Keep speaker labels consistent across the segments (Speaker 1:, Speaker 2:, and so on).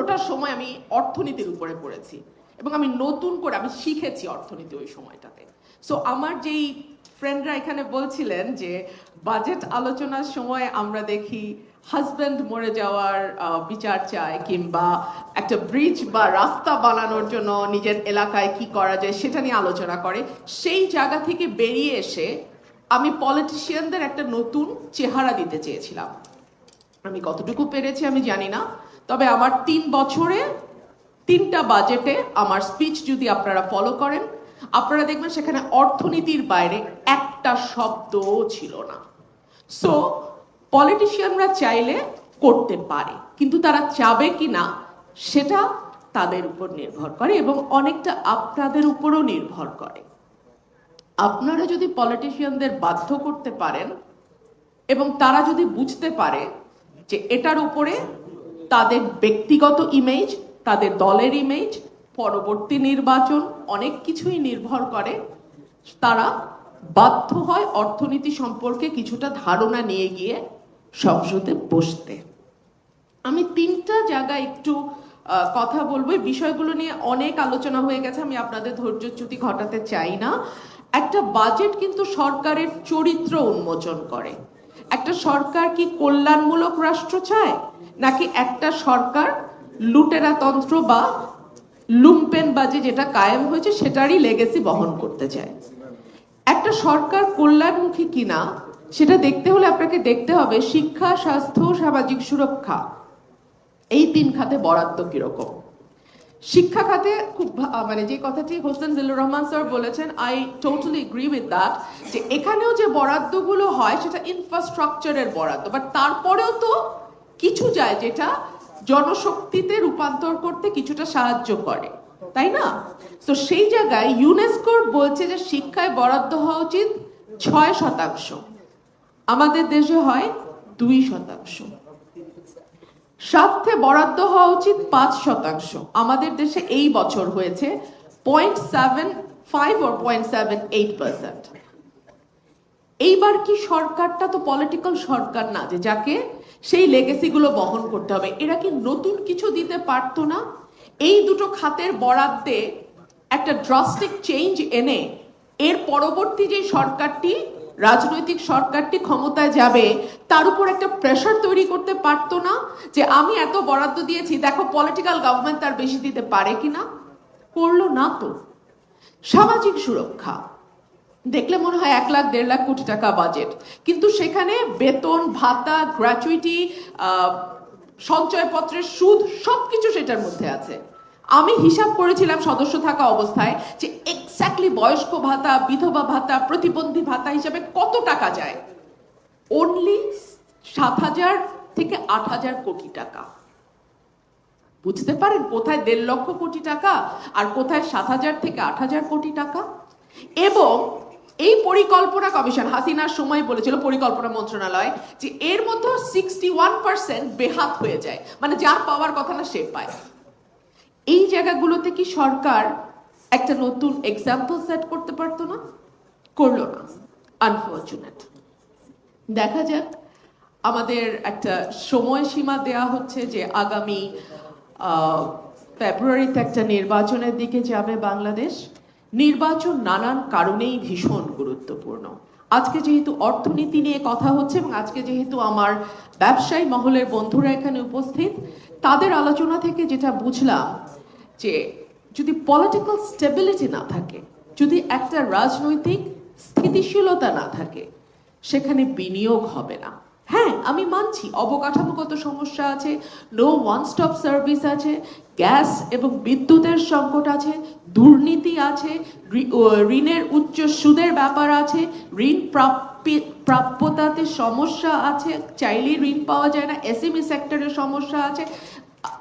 Speaker 1: পুরোটা সময় আমি অর্থনীতির উপরে পড়েছি এবং আমি নতুন করে আমি শিখেছি অর্থনীতি ওই সময়টাতে। সো আমার যেই ফ্রেন্ডরা এখানে বলছিলেন যে, বাজেট আলোচনার সময় আমরা দেখি হাজব্যান্ড মরে যাওয়ার বিচার চায় কিংবা একটা ব্রিজ বা রাস্তা বানানোর জন্য নিজের এলাকায় কি করা যায় সেটা নিয়ে আলোচনা করে। সেই জায়গা থেকে বেরিয়ে এসে আমি পলিটিশিয়ানদের একটা নতুন চেহারা দিতে চেয়েছিলাম। আমি কতটুকু পেরেছি আমি জানি না। তবে আমার তিন বছরে, তিনটা বাজেটে আমার স্পিচ যদি আপনারা ফলো করেন, আপনারা দেখবেন সেখানে অর্থনীতির বাইরে একটা শব্দও ছিল না। সো পলিটিশিয়ানরা চাইলে করতে পারে, কিন্তু তারা চাবে কি না, সেটা তাদের উপর নির্ভর করে এবং অনেকটা আপনাদের উপরও নির্ভর করে। আপনারা যদি পলিটিশিয়ানদের বাধ্য করতে পারেন এবং তারা যদি বুঝতে পারে যে এটার উপরে তাদের ব্যক্তিগত ইমেজ তাদের দলের ইমেজ পরবর্তী নির্বাচন অনেক কিছুই নির্ভর করে। তারা বাধ্য হয় অর্থনীতি সম্পর্কে কিছুটা ধারণা নিয়ে গিয়ে সংসদে বসতে। আমি তিনটা জায়গায় একটু কথা বলব। বিষয়গুলো নিয়ে অনেক আলোচনা হয়ে গেছে, আমি আপনাদের ধৈর্যচ্যুতি ঘটাতে চাই না। একটা বাজেট কিন্তু সরকারের চরিত্র উন্মোচন করে। একটা সরকার কি কল্যাণমূলক রাষ্ট্র চায়? নাকি একটা সরকার লুটেরা তন্ত্র বা লুম্পেন বাজে যেটা কায়েম হয়েছে সেটারই লেগেসি বহন করতে চায়? একটা সরকার কল্যাণমুখী কিনা, সেটা দেখতে হলে আপনাকে দেখতে হবে শিক্ষা, স্বাস্থ্য, সামাজিক সুরক্ষা। এই তিন খাতে বরাদ্দ কীরকম? শিক্ষা খাতে খুব মানে যে কথাটি হোসেন জিল্লুর রহমান স্যার বলেছেন I totally agree with that যে এখানেও যে বরাদ্দগুলো হয় সেটা ইনফ্রাস্ট্রাকচারের বরাদ্দ। বাট তারপরেও তো কিছু যায় যেটা জনশক্তিতে রূপান্তর করতে কিছুটা সাহায্য করে, তাই না? তো সেই জায়গায় ইউনেস্কোর বলছে যে শিক্ষায় বরাদ্দ হওয়া উচিত ছয় শতাংশ। আমাদের দেশে হয় দুই শতাংশ। স্বাস্থ্যে বরাদ্দ হওয়া উচিত পাঁচ শতাংশ। আমাদের দেশে এই বছর হয়েছে point seven five or point seven eight percent এইবার কি সরকারটা তো পলিটিক্যাল সরকার না যে যাকে সেই লেগেসিগুলো বহন করতে হবে। এরা কি নতুন কিছু দিতে পারতো না? এই দুটো খাতের বরাদ্দে একটা ড্রাস্টিক চেঞ্জ এনে এর পরবর্তী যে সরকারটি রাজনৈতিক সরকারটি ক্ষমতায় যাবে, তার উপর একটা প্রেশার তৈরি করতে পারতো না যে আমি এত বরাদ্দ দিয়েছি, দেখো পলিটিক্যাল গভর্নমেন্ট তার বেশি দিতে পারে কিনা? করল না তো। সামাজিক সুরক্ষা। দেখলে মনে হয় এক লাখ, দেড় লাখ কোটি টাকা বাজেট কিন্তু সেখানে বেতন, ভাতা গ্র্যাচুইটি সঞ্চয়পত্রের সুদ, সবকিছু সেটার মধ্যে আছে। আমি হিসাব করেছিলাম সদস্য থাকা অবস্থায় যে এক্স্যাক্টলি বয়স্ক ভাতা, বিধবা ভাতা, প্রতিবন্ধী ভাতা হিসাবে কত টাকা যায়? অনলি সাত হাজার থেকে আট হাজার কোটি টাকা। বুঝতে পারেন কোথায় দেড় লক্ষ কোটি টাকা আর কোথায় সাত হাজার থেকে আট হাজার কোটি টাকা? এবং এই পরিকল্পনা কমিশন, হাসিনার সময় বলেছিল পরিকল্পনা মন্ত্রণালয়, যে এর মধ্যে সিক্সটি ওয়ান পার্সেন্ট বেহাত হয়ে যায়। মানে যার পাওয়ার কথা না সে পায়। এই জায়গাগুলোতে কি সরকার একটা নতুন এক্সাম্পল সেট করতে পারতো না, করল না আনফর্চুনেট দেখা যাক, আমাদের একটা সময়সীমা দেয়া হচ্ছে যে আগামী ফেব্রুয়ারিতে একটা নির্বাচনের দিকে যাবে বাংলাদেশ। নির্বাচন নানান কারণেই ভীষণ গুরুত্বপূর্ণ। আজকে যেহেতু অর্থনীতি নিয়ে কথা হচ্ছে এবং আজকে যেহেতু আমার ব্যবসায়ী মহলের বন্ধুরা এখানে উপস্থিত, তাদের আলোচনা থেকে যেটা বুঝলাম যে যদি পলিটিক্যাল স্টেবিলিটি না থাকে, যদি একটা রাজনৈতিক স্থিতিশীলতা না থাকে, সেখানে বিনিয়োগ হবে না। হ্যাঁ আমি মানছি, অবকাঠামোগত সমস্যা আছে নো ওয়ান স্টপ সার্ভিস আছে গ্যাস এবং বিদ্যুতের সংকট আছে, দুর্নীতি আছে ঋণের উচ্চ সুদের ব্যাপার আছে, ঋণ প্রাপ্যতাতে সমস্যা আছে, চাইলেই ঋণ পাওয়া যায় না এসএমই সেক্টরের সমস্যা আছে।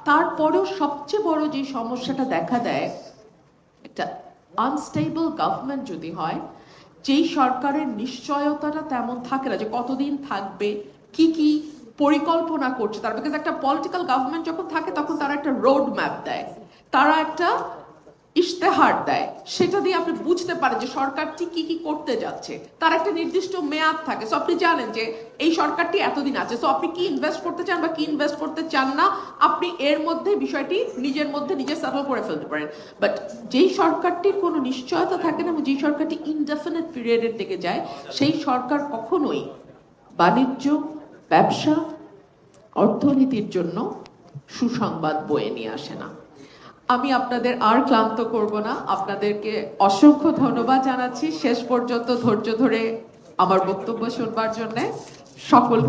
Speaker 1: তারপরেও সবচেয়ে বড় যে সমস্যাটা দেখা দেয়, একটা আনস্টেবল গভর্নমেন্ট যদি হয়, যেই সরকারের নিশ্চয়তাটা তেমন থাকে না যে কতদিন থাকবে, কি কি পরিকল্পনা করছে, তারা বিকজ একটা পলিটিক্যাল গভর্নমেন্ট যখন থাকে, তখন তারা একটা রোড ম্যাপ দেয়। তারা একটা ইশতেহার দেয়। সেটা দিয়ে আপনি বুঝতে পারেন যে সরকারটি কি কি করতে যাচ্ছে। তার একটা নির্দিষ্ট মেয়াদ থাকে। সো আপনি জানেন যে এই সরকারটি এতদিন আছে। সো আপনি কি ইনভেস্ট করতে চান বা কি ইনভেস্ট করতে চান না, আপনি এর মধ্যে বিষয়টি নিজের মধ্যে নিজে সেটেল করে ফেলতে পারেন। বাট যেই সরকারটির কোনো নিশ্চয়তা থাকে না এবং যেই সরকারটি ইনডেফিনিট পিরিয়ডের দিকে যায়, সেই সরকার কখনোই বাণিজ্য, ব্যবসা, অর্থনীতির জন্য সুসংবাদ বয়ে নিয়ে আসে না। আমি আপনাদের আর ক্লান্ত করব না। আপনাদেরকে অসংখ্য ধন্যবাদ জানাচ্ছি। শেষ পর্যন্ত ধৈর্য ধরে আমার বক্তব্য শুনবার জন্যে। সকল